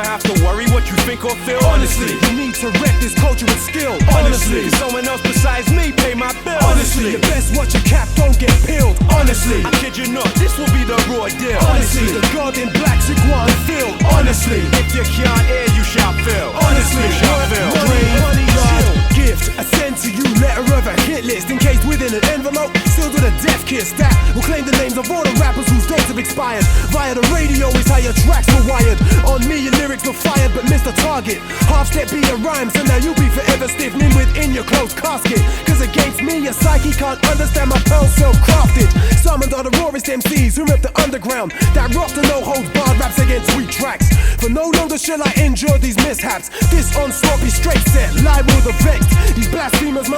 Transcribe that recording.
I have to worry what you think or feel? Honestly, you need to wreck this culture with skill. Honestly, someone else besides me pay my bills. Honestly, you best watch your cap, don't get peeled. Honestly, I kid you not, this will be the raw deal. honestly, the God in black should go and. Honestly, If you can't hear, you shall feel. honestly, you shall feel. money, money, God, gift, I send to you letter of a hit list encased within an envelope, sealed with a death kiss that will claim the names of all the rappers whose dates have expired. Via the radio is how your tracks were wired. Me, were fired, but missed the target. Half step be a rhyme, so now you'll be forever stiffening within your closed casket. Cause against me, your psyche can't understand my pearl self crafted. Summoned are the rawest MCs who rip the underground. That rock the no holds barred raps against sweet tracks. For no longer shall I endure these mishaps. This onslaught be straight set, liable the vexed. These blasphemers must